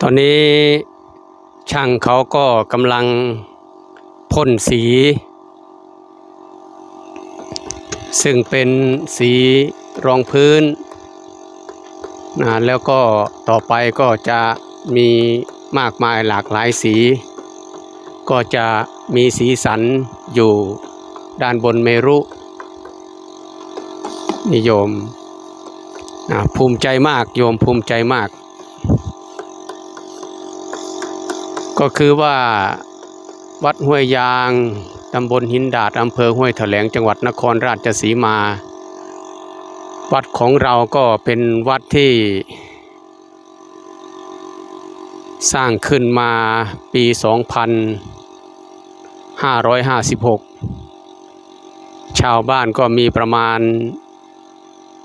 ตอนนี้ช่างเขาก็กำลังพ่นสี ซึ่งเป็นสีรองพื้นนะแล้วก็ต่อไปก็จะมีมากมายหลากหลายสี ก็จะมีสีสันอยู่ด้านบนเมรุนิยมนะภูมิใจมากโยมภูมิใจมาก ก็คือว่าวัดห้วยยาง ตำบลหินดาดอำเภอห้วยแถลงจังหวัดนครราชสีมา วัดของเราก็เป็นวัดที่ สร้างขึ้นมาปี 2556 ชาวบ้านก็มีประมาณ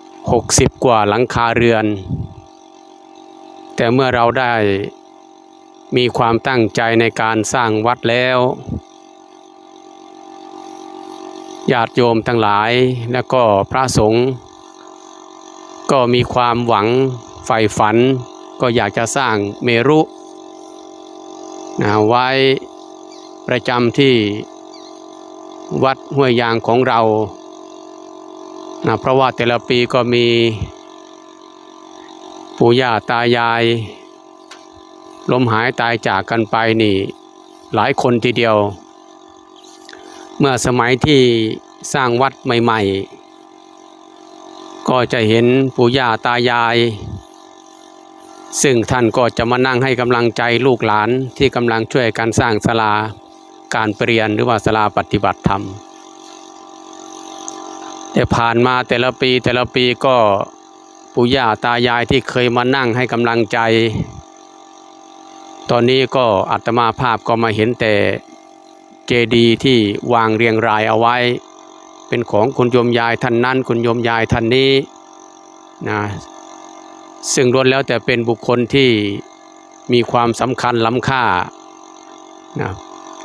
60 กว่าหลังคาเรือน แต่เมื่อเราได้ มีความตั้งใจในการสร้างวัดแล้ว ญาติโยมทั้งหลายและก็พระสงฆ์ก็มีความหวังใฝ่ฝัน ก็อยากจะสร้างเมรุนะไว้ประจำที่วัดห้วยยางของเรานะเพราะว่าแต่ละปีก็มีปู่ย่าตายาย ล้มหายตายจากกันไปนี่หลายคนทีเดียว เมื่อสมัยที่สร้างวัดใหม่ ๆ ก็จะเห็นปู่ย่าตายาย ซึ่งท่านก็จะมานั่งให้กำลังใจลูกหลานที่กำลังช่วยกันสร้างศาลาการเปลี่ยนหรือว่าศาลาปฏิบัติธรรม แต่ผ่านมาแต่ละปีแต่ละปีก็ปู่ย่าตายายที่เคยมานั่งให้กำลังใจ ตอนนี้ก็อัตมาภาพก็มาเห็นแต่เจดีย์ที่วางเรียงรายเอาไว้ เป็นของคุณโยมยายท่านนั้นคุณโยมยายท่านนี้นะซึ่งล้วนแล้วแต่เป็นบุคคลที่มีความสำคัญล้ำค่านะ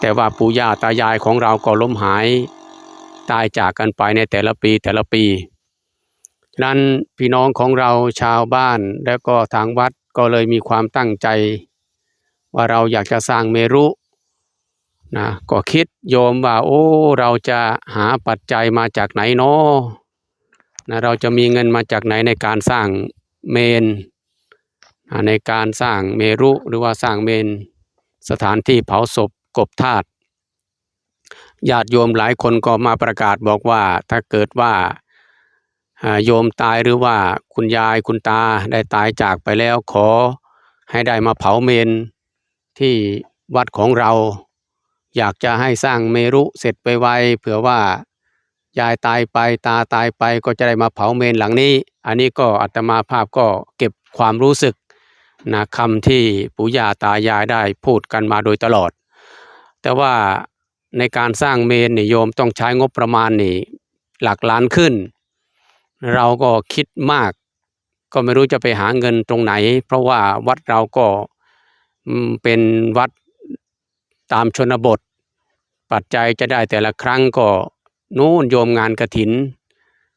แต่ว่าปู่ย่าตายายของเราก็ล้มหายตายจากกันไปในแต่ละปีแต่ละปี ฉะนั้นพี่น้องของเราชาวบ้านและก็ทางวัดก็เลยมีความตั้งใจ ว่าเราอยากจะสร้างเมรุนะก็คิดโยมว่าโอ้เราจะหาปัจจัยมาจากไหนเนาะนะเราจะมีเงินมาจากไหนในการสร้างเมนนะในการสร้างเมรุหรือว่าสร้างเมนสถานที่เผาศพกบธาตุญาติโยมหลายคนก็มาประกาศบอกว่าถ้าเกิดว่าอ่าโยมตายหรือว่าคุณยายคุณตาได้ตายจากไปแล้วขอให้ได้มาเผาเมน ที่วัดของเรา อยากจะให้สร้างเมรุเสร็จไปไวเผื่อว่ายายตายไปตาตายไปก็จะได้มาเผาเมนหลังนี้ อันนี้ก็อัตมาภาพก็เก็บความรู้สึกนะคำที่ปู่ย่าตายายได้พูดกันมาโดยตลอด แต่ว่าในการสร้างเมนนี่โยมต้องใช้งบประมาณนี่หลักล้านขึ้น เราก็คิดมาก ก็ไม่รู้จะไปหาเงินตรงไหน เพราะว่าวัดเราก็ เป็นวัดตามชนบท ปัจจัยจะได้แต่ละครั้งก็นู่นโยมงานกระถิน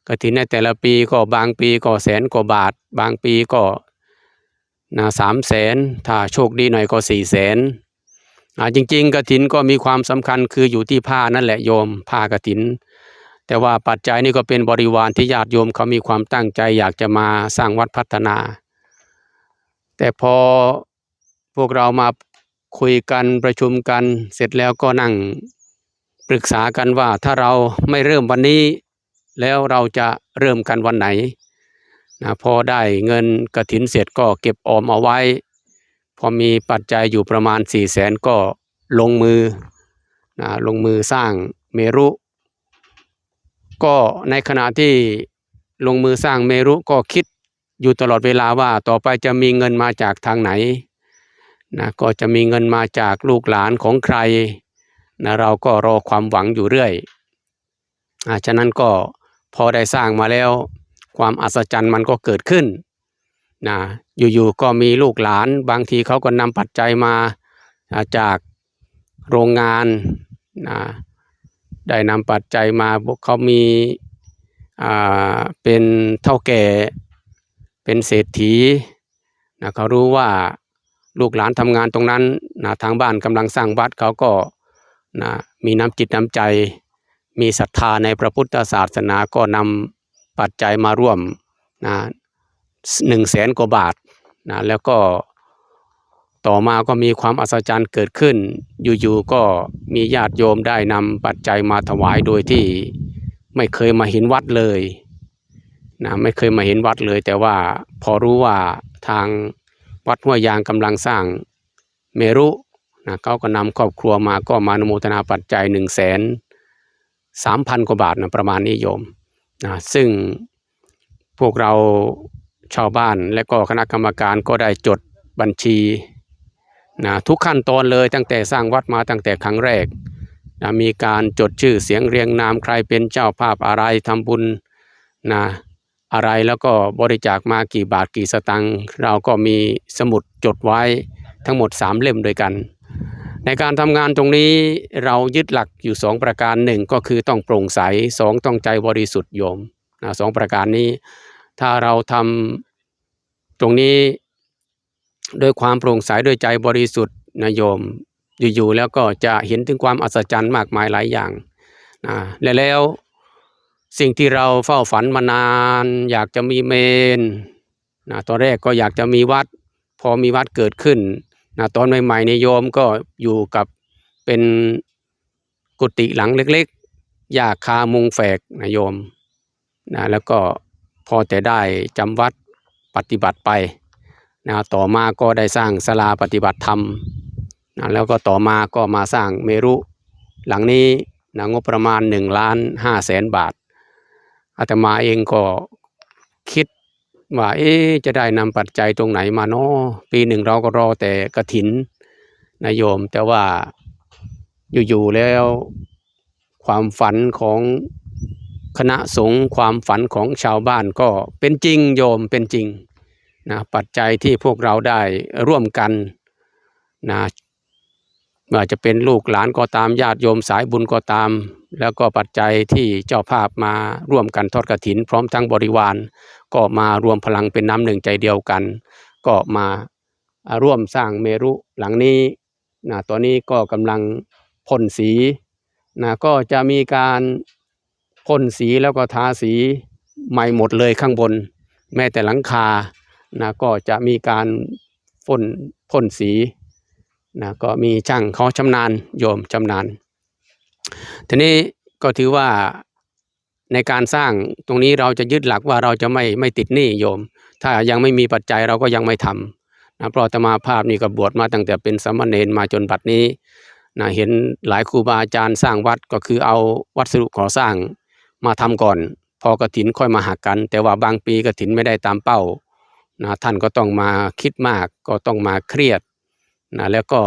กระถินในแต่ละปีก็บางปีก็แสนกว่าบาท บางปีก็นะสามแสนถ้าโชคดีหน่อยก็สี่แสนจริง ๆกระถินก็มีความสำคัญคืออยู่ที่ผ้านั่นแหละโยมผ้ากระถิน แต่ว่าปัจจัยนี่ก็เป็นบริวารที่ญาติโยมเขามีความตั้งใจอยากจะมาสร้างวัดพัฒนา แต่พอ พวกเรามาคุยกันประชุมกันเสร็จแล้วก็นั่งปรึกษากันว่าถ้าเราไม่เริ่มวันนี้ แล้วเราจะเริ่มกันวันไหนนะพอได้เงินกระถินเสร็จก็เก็บออมเอาไว้ พอมีปัจจัยอยู่ประมาณสี่แสนก็ลงมือนะลงมือสร้างเมรุ ก็ในขณะที่ลงมือสร้างเมรุก็คิดอยู่ตลอดเวลาว่าต่อไปจะมีเงินมาจากทางไหน นะก็จะมีเงินมาจากลูกหลานของใครนะเราก็รอความหวังอยู่เรื่อยอาฉะนั้นก็พอได้สร้างมาแล้ว ความอัศจรรย์มันก็เกิดขึ้นนะอยู่ๆก็มีลูกหลาน บางทีเขาก็นำปัจจัยมาจากโรงงานนะได้นำปัจจัยมาเขามีอ่าเป็นเท่าแก่เป็นเศรษฐีนะเขารู้ว่า ลูกหลานทำงานตรงนั้นนะทางบ้านกำลังสร้างวัดเขาก็นะมีน้ำจิตน้ำใจ มีศรัทธาในพระพุทธศาสนาก็นำปัจจัยมาร่วมนะหนึ่งแสนกว่าบาทนะแล้วก็ต่อมาก็มีความอัศจรรย์เกิดขึ้น อยู่ๆก็มีญาติโยมได้นำปัจจัยมาถวายโดยที่ไม่เคยมาเห็นวัดเลยนะไม่เคยมาเห็นวัดเลย แต่ว่าพอรู้ว่าทาง วัดห้วยยางกำลังสร้างเมรุนะเขาก็นำครอบครัวมาก็มาอนโมทนาปัจจัยหนึ่งแสนสามพันกว่าบาทนะประมาณนี้โยมนะซึ่งพวกเราชาวบ้านและก็คณะกรรมการก็ได้จดบัญชีนะทุกขั้นตอนเลยตั้งแต่สร้างวัดมาตั้งแต่ครั้งแรกนะมีการจดชื่อเสียงเรียงนามใครเป็นเจ้าภาพอะไรทำบุญนะ อะไรแล้วก็บริจาคมากี่บาทกี่สตังค์เราก็มีสมุดจดไว้ทั้งหมด 3 เล่มด้วยกัน ในการทำงานตรงนี้เรายึดหลักอยู่ 2 ประการหนึ่งก็คือต้องโปร่งใสสองต้องใจบริสุทธิ์โยมนะสองประการนี้ ถ้าเราทำตรงนี้ด้วยความโปร่งใสด้วยใจบริสุทธิ์นะโยมอยู่ๆแล้วก็จะเห็นถึงความอัศจรรย์มากมายหลายอย่างนะและแล้ว สิ่งที่เราเฝ้าฝันมานาน อยากจะมีเมนนะตอนแรกก็อยากจะมีวัด พอมีวัดเกิดขึ้นนะตอนใหม่ๆในโยมก็อยู่กับเป็นกุฏิหลังเล็กๆหญ้าคามุงแฝกนะโยมนะแล้วก็พอแต่ได้จำวัดปฏิบัติไปนะต่อมาก็ได้สร้างศาลาปฏิบัติธรรมนะแล้วก็ต่อมาก็มาสร้างเมรุ หลังนี้นะงบประมาณ1ล้าน5แสนบาท อาตมาเองก็คิดว่าเอ๊ะจะได้นำปัจจัยตรงไหนมาเนาะปีหนึ่งเราก็รอแต่กระถินนะโยม แต่ว่าอยู่ๆแล้วความฝันของคณะสงฆ์ความฝันของชาวบ้านก็เป็นจริงโยมเป็นจริงนะปัจจัยที่พวกเราได้ร่วมกันนะว่าจะเป็นลูกหลานก็ตามญาติโยมสายบุญก็ตาม แล้วก็ปัจจัยที่เจ้าภาพมาร่วมกันทอดกระถิน พร้อมทั้งบริวาร ก็มารวมพลังเป็นน้ำหนึ่งใจเดียวกัน ก็มาร่วมสร้างเมรุหลังนี้นะตอนนี้ก็กำลังพ่นสีนะก็จะมีการพ่นสีแล้วก็ทาสีใหม่หมดเลยข้างบน แม้แต่หลังคานะก็จะมีการพ่นพ่นสีนะก็มีช่างเขาชำนาญโยมชำนาญ ทีนี้ก็ถือว่าในการสร้างตรงนี้เราจะยึดหลักว่าเราจะไม่ไม่ติดหนี้โยม ถ้ายังไม่มีปัจจัยเราก็ยังไม่ทำนะเพราะอาตมาภาพนี่ก็บวชมาตั้งแต่เป็นสามเณรมาจนบัดนี้นะเห็นหลายครูบาอาจารย์สร้างวัดก็คือเอาวัสดุก่อสร้างมาทำก่อน พอกระถินค่อยมาหักกัน แต่ว่าบางปีกระถินไม่ได้ตามเป้านะท่านก็ต้องมาคิดมากก็ต้องมาเครียดนะแล้วก็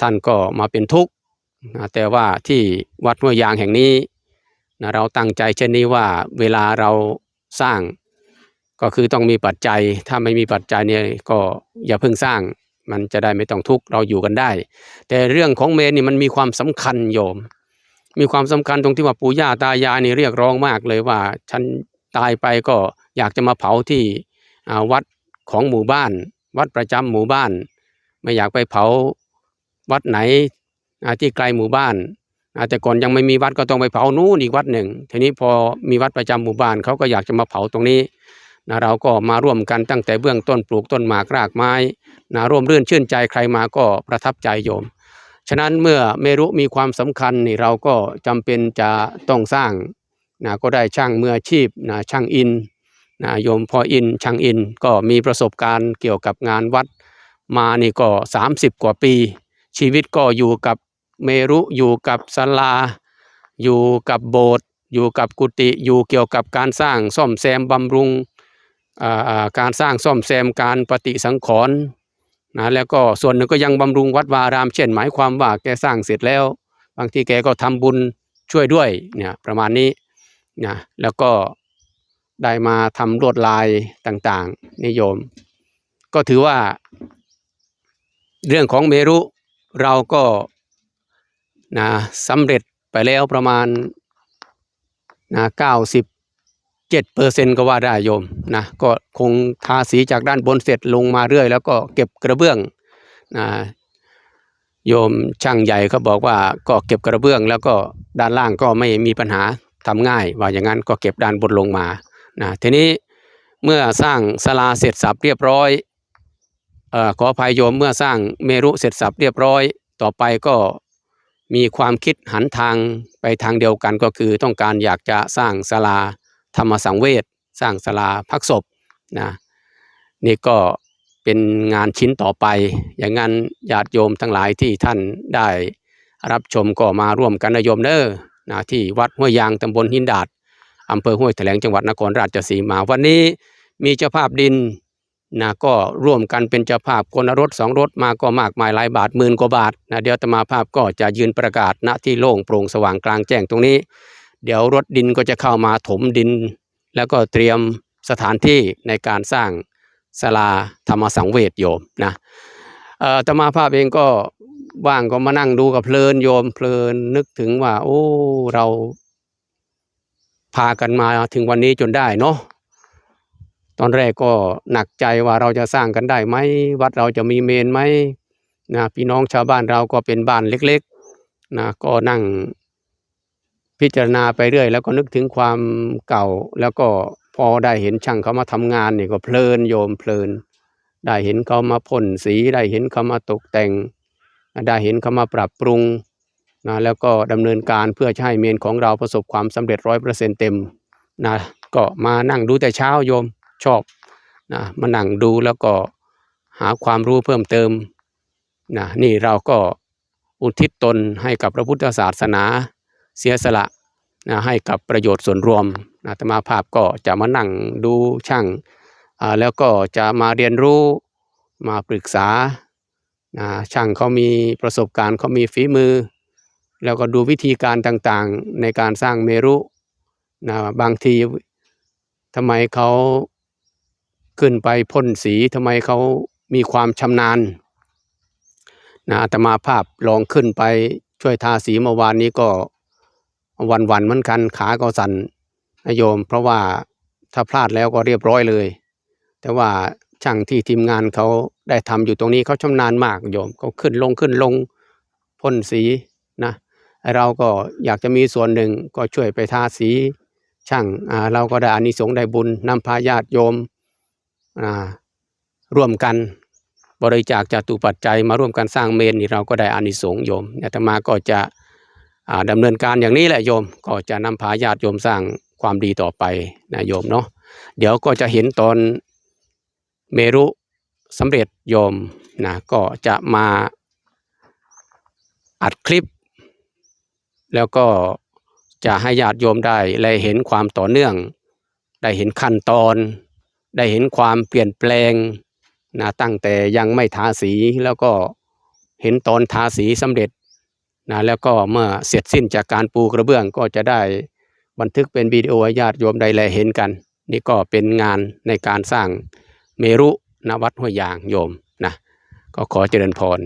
ท่านก็มาเป็นทุกข์ แต่ว่าที่วัดห้วยยางแห่งนี้นะเราตั้งใจเช่นนี้ว่าเวลาเราสร้าง ก็คือต้องมีปัจจัย ถ้าไม่มีปัจจัยเนี่ยก็อย่าเพิ่งสร้าง มันจะได้ไม่ต้องทุกข์เราอยู่กันได้ แต่เรื่องของเมนนี่มันมีความสำคัญโยม มีความสำคัญตรงที่ว่าปู่ย่าตายายนี่เรียกร้องมากเลยว่า ฉันตายไปก็อยากจะมาเผาที่วัดของหมู่บ้าน วัดประจำหมู่บ้าน ไม่อยากไปเผาวัดไหน ที่ไกลหมู่บ้านแต่ก่อนยังไม่มีวัดก็ต้องไปเผานู้นอีกวัดหนึ่ง ทีนี้พอมีวัดประจำหมู่บ้านเขาก็อยากจะมาเผาตรงนี้นะเราก็มาร่วมกันตั้งแต่เบื้องต้นปลูกต้นหมากรากไม้นะร่วมเรื่นชื่นใจใครมาก็ประทับใจโยม ฉะนั้นเมื่อเมรุมีความสำคัญนี่เราก็จำเป็นจะต้องสร้างนะก็ได้ช่างมืออาชีพนะช่างอินนะโยมพออินช่างอินก็มีประสบการณ์เกี่ยวกับงานวัดมานี่ก็ 30 กว่าปี ชีวิตก็อยู่กับ เมรุอยู่กับศาลา อยู่กับโบสถ์อยู่กับกุฏิอยู่เกี่ยวกับการสร้างซ่อมแซมบำรุงการสร้างซ่อมแซมการปฏิสังขรณ์นะแล้วก็ส่วนหนึ่งก็ยังบำรุงวัดวาอาราม เช่นหมายความว่าแกสร้างเสร็จแล้ว บางทีแกก็ทำบุญช่วยด้วยเนี่ยประมาณนี้นะแล้วก็ได้มาทำลวดลายต่างๆนิยม ก็ถือว่า เรื่องของเมรุเราก็ นะสำเร็จไปแล้วประมาณนะเก้าสิบเจ็ดเปอร์เซ็นก็ว่าได้โยมนะก็คงทาสีจากด้านบนเสร็จลงมาเรื่อย แล้วก็เก็บกระเบื้องนะโยมช่างใหญ่ก็บอกว่าก็เก็บกระเบื้อง แล้วก็ด้านล่างก็ไม่มีปัญหาทำง่าย ว่าอย่างนั้นก็เก็บด้านบนลงมานะทีนี้เมื่อสร้างศาลาเสร็จสับเรียบร้อยออขออภัยโยมเมื่อสร้างเมรุเสร็จสับเรียบร้อย ต่อไปก็ มีความคิดหันทางไปทางเดียวกันก็คือต้องการอยากจะสร้างศาลาธรรมสังเวชสร้างศาลาพักศพนะนี่ก็เป็นงานชิ้นต่อไป อย่างนั้นญาติโยมทั้งหลายที่ท่านได้รับชมก็มาร่วมกันนะโยมเนอนะที่วัดห้วยยางตำบลหินดาดอำเภอห้วยแถลงจังหวัดนครราชสีมาวันนี้มีเจ้าภาพดิน นะก็ร่วมกันเป็นเจ้าภาพคนรถสองรถมาก็มากมายหลายบาทหมื่นกว่าบาทนะเดี๋ยวตมาภาพก็จะยืนประกาศณที่โล่งโปร่งสว่างกลางแจ้งตรงนี้ เดี๋ยวรถดินก็จะเข้ามาถมดิน แล้วก็เตรียมสถานที่ในการสร้างศาลาธรรมสังเวชโยมนะเอ่อตมาภาพเองก็ว่างก็มานั่งดูกับเพลินโยมเพลินนึกถึงว่า โอ้เราพากันมาถึงวันนี้จนได้เนาะ ตอนแรกก็หนักใจว่าเราจะสร้างกันได้ไหมวัดเราจะมีเมนไหมนะพี่น้องชาวบ้านเราก็เป็นบ้านเล็กๆนะก็นั่งพิจารณาไปเรื่อย แล้วก็นึกถึงความเก่า แล้วก็พอได้เห็นช่างเขามาทำงานนี่ก็เพลินโยมเพลิน ได้เห็นเขามาพ่นสีได้เห็นเขามาตกแต่ง ได้เห็นเขามาปรับปรุงนะแล้วก็ดำเนินการเพื่อให้เมนของเราประสบความสำเร็จร้อยเปอร์เซ็นเต็มนะก็มานั่งดูแต่เช้าโยม ชอบนะมานั่งดูแล้วก็หาความรู้เพิ่มเติมนะนี่เราก็อุทิศตนให้กับพระพุทธศาสนาเสียสละนะให้กับประโยชน์ส่วนรวมนะอาตมาภาพก็จะมานั่งดูช่างอ่าแล้วก็จะมาเรียนรู้มาปรึกษานะช่างเขามีประสบการณ์เขามีฝีมือ แล้วก็ดูวิธีการต่างๆในการสร้างเมรุนะบางทีทำไมเขา ขึ้นไปพ่นสีทำไมเขามีความชำนาญนะอาตมาภาพลองขึ้นไปช่วยทาสีเมื่อวานนี้ก็วันวันๆเหมือนกันขาก็สั่นนะโยม เพราะว่าถ้าพลาดแล้วก็เรียบร้อยเลย แต่ว่าช่างที่ทีมงานเขาได้ทำอยู่ตรงนี้เขาชำนาญมากโยมเขาขึ้นลงขึ้นลงพ่นสีนะเราก็อยากจะมีส่วนหนึ่งก็ช่วยไปทาสีช่างอ่าเราก็ได้อานิสงส์ได้บุญนำพาญาติโยมอ่า ร่วมกันบริจาคจตุปัจจัยมาร่วมกันสร้างเมนนี่เราก็ได้อานิสงส์โยมอาตมาก็จะอ่าดำเนินการอย่างนี้แหละโยม ก็จะนำพาญาติโยมสร้างความดีต่อไปนะโยมเนาะเดี๋ยวก็จะเห็นตอนเมรุสำเร็จโยมนะก็จะมาอัดคลิป แล้วก็จะให้ญาติโยมได้เลยเห็นความต่อเนื่อง ได้เห็นขั้นตอน ได้เห็นความเปลี่ยนแปลงนะตั้งแต่ยังไม่ทาสีแล้วก็เห็นตอนทาสีสำเร็จนะแล้วก็เมื่อเสร็จสิ้นจากการปูกระเบื้องก็จะได้บันทึกเป็นวิดีโอญาติโยมได้แลเห็นกัน นี่ก็เป็นงานในการสร้างเมรุณวัดห้วยยางโยมนะก็ขอเจริญพร